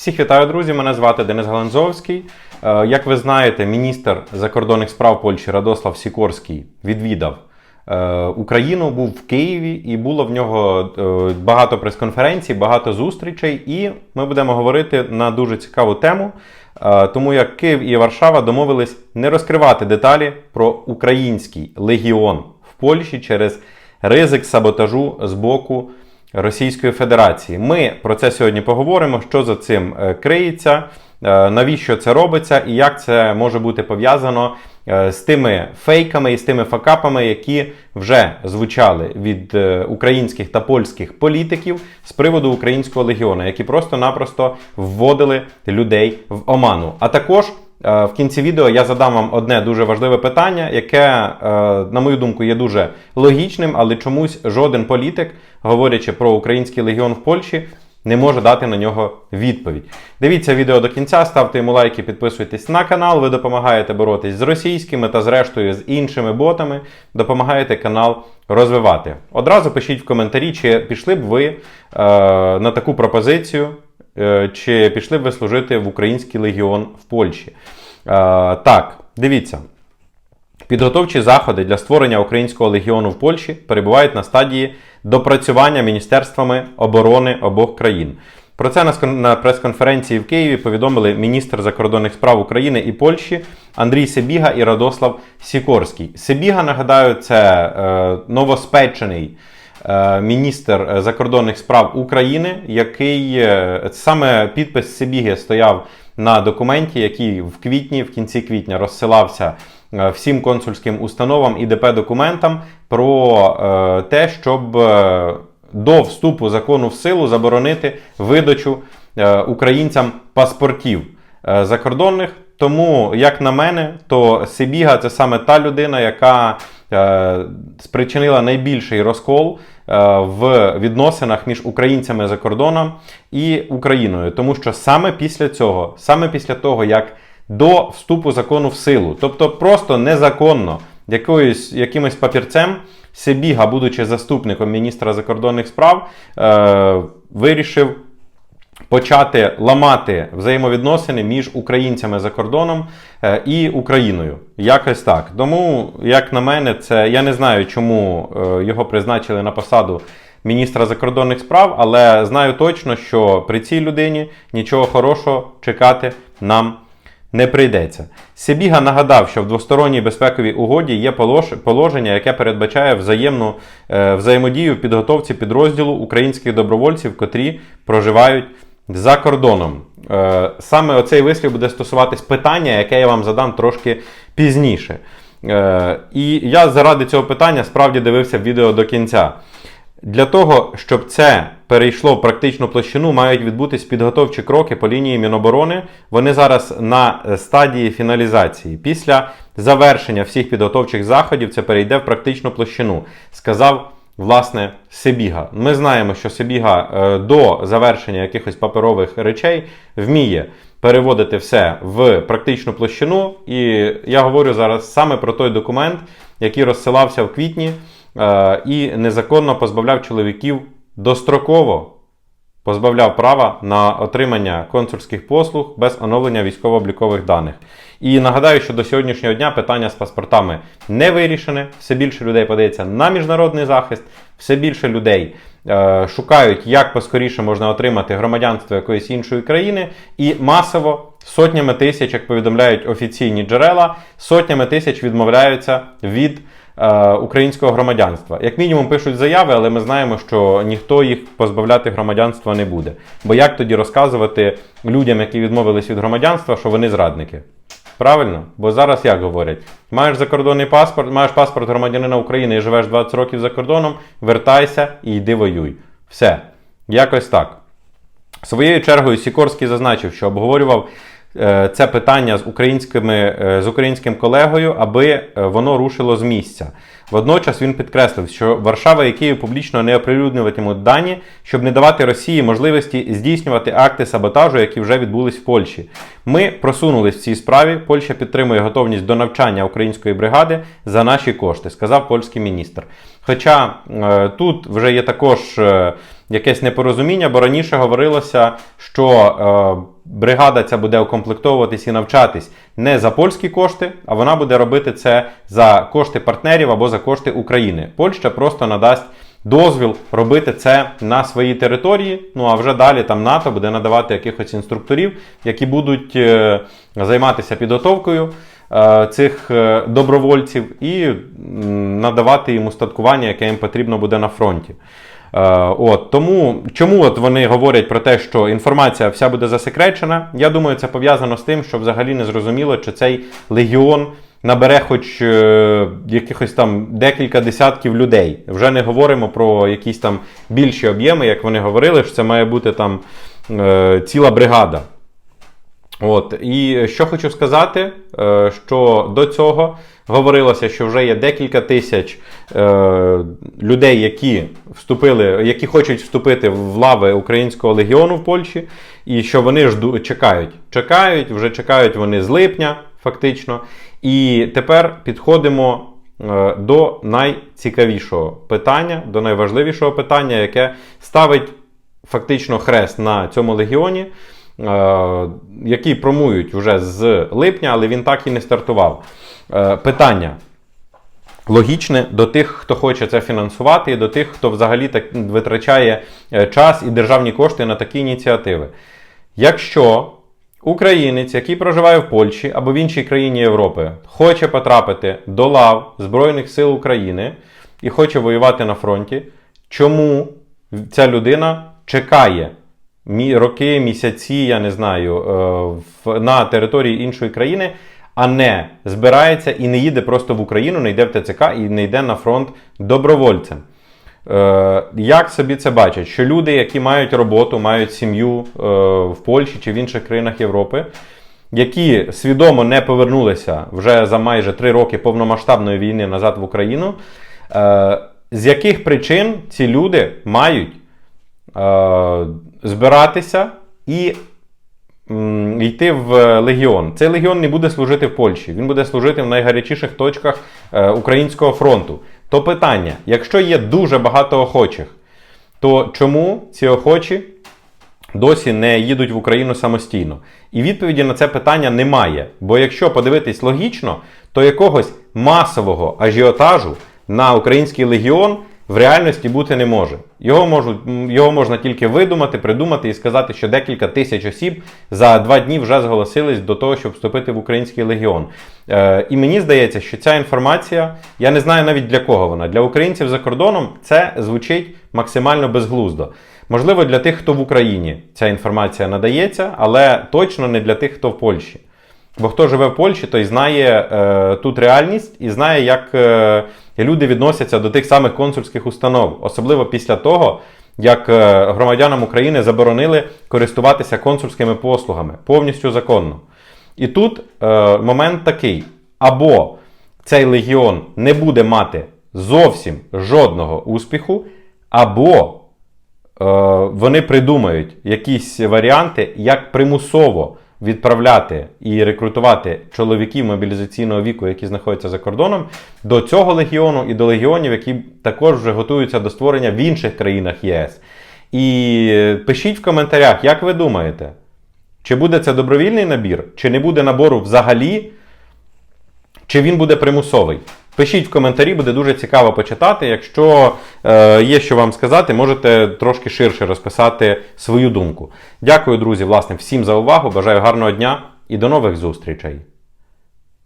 Всіх вітаю, друзі! Мене звати Денис Галанзовський. Е, Як ви знаєте, міністр закордонних справ Польщі Радослав Сікорський відвідав е, Україну, був в Києві, і було в нього е, багато прес-конференцій, багато зустрічей. І ми будемо говорити на дуже цікаву тему. Тому як Київ і Варшава домовились не розкривати деталі про український легіон в Польщі через ризик саботажу з боку Російської Федерації. Ми про це сьогодні поговоримо, що за цим е, криється, е, навіщо це робиться і як це може бути пов'язано е, з тими фейками і з тими факапами, які вже звучали від українських та польських політиків з приводу українського легіону, які просто-напросто вводили людей в оману. А також В кінці відео я задам вам одне дуже важливе питання, яке, е, на мою думку, є дуже логічним, але чомусь жоден політик, говорячи про український легіон в Польщі, не може дати на нього відповідь. Дивіться відео до кінця, ставте йому лайки, підписуйтесь на канал. Ви допомагаєте боротись з російськими та, зрештою, з іншими ботами, допомагаєте канал розвивати. Одразу пишіть в коментарі, чи пішли б ви е, на таку пропозицію. Е, Чи пішли б ви служити в Український легіон в Польщі? Е, Так, дивіться. Підготовчі заходи для створення українського легіону в Польщі перебувають на стадії допрацювання міністерствами оборони обох країн. Про це на прес-конференції в Києві повідомили міністр закордонних справ України і Польщі Андрій Себіга і Радослав Сікорський. Себіга, нагадаю, це е, новоспечений міністр е, закордонних справ України, який е, саме підпис Себіги стояв на документі, який в квітні, в кінці квітня розсилався е, всім консульським установам і ДП документам про е, те, щоб е, до вступу закону в силу заборонити видачу е, українцям паспортів е, закордонних. Тому, як на мене, то Сибіга це саме та людина, яка е, спричинила найбільший розкол е, в відносинах між українцями за кордоном і Україною. Тому що саме після цього, саме після того, як до вступу закону в силу, тобто просто незаконно якоюсь, якимось папірцем, Сибіга, будучи заступником міністра закордонних справ, е, вирішив почати ламати взаємовідносини між українцями за кордоном е, і Україною. Якось так. Тому, як на мене, це я не знаю, чому е, його призначили на посаду міністра закордонних справ, але знаю точно, що при цій людині нічого хорошого чекати нам не прийдеться. Сибіга нагадав, що в двосторонній безпековій угоді є полож- положення, яке передбачає взаємну е, взаємодію в підготовці підрозділу українських добровольців, котрі проживають за кордоном. Е, саме оцей вислів буде стосуватись питання, яке я вам задам трошки пізніше. Е, і я заради цього питання справді дивився відео до кінця. Для того, щоб це перейшло в практичну площину, мають відбутись підготовчі кроки по лінії Міноборони. Вони зараз на е, стадії фіналізації. Після завершення всіх підготовчих заходів це перейде в практичну площину, сказав власне Себіга. Ми знаємо, що Себіга е, до завершення якихось паперових речей вміє переводити все в практичну площину. І я говорю зараз саме про той документ, який розсилався в квітні е, і незаконно позбавляв чоловіків достроково позбавляв права на отримання консульських послуг без оновлення військово-облікових даних. І нагадаю, що до сьогоднішнього дня питання з паспортами не вирішене. Все більше людей подається на міжнародний захист, все більше людей е, шукають, як поскоріше можна отримати громадянство якоїсь іншої країни, і масово сотнями тисяч, як повідомляють офіційні джерела, сотнями тисяч відмовляються від українського громадянства. Як мінімум пишуть заяви, але ми знаємо, що ніхто їх позбавляти громадянства не буде. Бо як тоді розказувати людям, які відмовились від громадянства, що вони зрадники? Правильно? Бо зараз як говорять: маєш закордонний паспорт, маєш паспорт громадянина України і живеш 20 років за кордоном, вертайся і йди воюй. Все. Якось так. Своєю чергою Сікорський зазначив, що обговорював е, це питання з, українськими, е, з українським колегою, аби е, воно рушило з місця. Водночас він підкреслив, що Варшава і Київ публічно не оприлюднюватимуть дані, щоб не давати Росії можливості здійснювати акти саботажу, які вже відбулись в Польщі. Ми просунулись в цій справі. Польща підтримує готовність до навчання української бригади за наші кошти, сказав польський міністр. Хоча е, тут вже є також е, якесь непорозуміння, бо раніше говорилося, що е, бригада ця буде укомплектовуватись і навчатись не за польські кошти, а вона буде робити це за кошти партнерів або за кошти України. Польща просто надасть дозвіл робити це на своїй території. Ну а вже далі там НАТО буде надавати якихось інструкторів, які будуть е, займатися підготовкою е, цих е, добровольців і надавати їм устаткування, яке їм потрібно буде на фронті. От тому чому от вони говорять про те, що інформація вся буде засекречена? Я думаю, це пов'язано з тим, що взагалі не зрозуміло, чи цей легіон набере хоч е, якихось там декілька десятків людей. Вже не говоримо про якісь там більші об'єми, як вони говорили, що це має бути там е, ціла бригада. От і що хочу сказати, е, що до цього говорилося, що вже є декілька тисяч е, людей, які вступили, які хочуть вступити в лави українського легіону в Польщі, і що вони жду, чекають. Чекають, вже чекають вони з липня, фактично. І тепер підходимо е, до найцікавішого питання, до найважливішого питання, яке ставить фактично хрест на цьому легіоні. Е, який промують вже з липня, але він так і не стартував. Е, Питання логічне до тих, хто хоче це фінансувати, і до тих, хто взагалі так витрачає час і державні кошти на такі ініціативи. Якщо українець, який проживає в Польщі або в іншій країні Європи, хоче потрапити до лав Збройних сил України і хоче воювати на фронті, чому ця людина чекає роки, місяці, я не знаю, е, на території іншої країни, а не збирається і не їде просто в Україну, не йде в ТЦК і не йде на фронт добровольцем. Е, Як собі це бачать? Що люди, які мають роботу, мають сім'ю е, в Польщі чи в інших країнах Європи, які свідомо не повернулися вже за майже три роки повномасштабної війни назад в Україну, е, з яких причин ці люди мають збиратися і йти в легіон. Цей легіон не буде служити в Польщі, він буде служити в найгарячіших точках українського фронту. То питання: якщо є дуже багато охочих, то чому ці охочі досі не їдуть в Україну самостійно? І відповіді на це питання немає. Бо якщо подивитись логічно, то якогось масового ажіотажу на український легіон в реальності бути не може. Його, можуть, його можна тільки видумати, придумати і сказати, що декілька тисяч осіб за два дні вже зголосились до того, щоб вступити в український легіон. Е, і мені здається, що ця інформація, я не знаю навіть для кого вона. Для українців за кордоном це звучить максимально безглуздо. Можливо, для тих, хто в Україні ця інформація надається, але точно не для тих, хто в Польщі. Бо хто живе в Польщі, той знає е, тут реальність і знає, як е, люди відносяться до тих самих консульських установ, особливо після того, як е, громадянам України заборонили користуватися консульськими послугами. Повністю законно. І тут е, момент такий: або цей легіон не буде мати зовсім жодного успіху, або е, вони придумають якісь варіанти, як примусово відправляти і рекрутувати чоловіків мобілізаційного віку, які знаходяться за кордоном, до цього легіону і до легіонів, які також вже готуються до створення в інших країнах ЄС. І пишіть в коментарях, як ви думаєте, чи буде це добровільний набір, чи не буде набору взагалі, чи він буде примусовий. Пишіть в коментарі, буде дуже цікаво почитати. Якщо е, є що вам сказати, можете трошки ширше розписати свою думку. Дякую, друзі, власне, всім за увагу. Бажаю гарного дня і до нових зустрічей.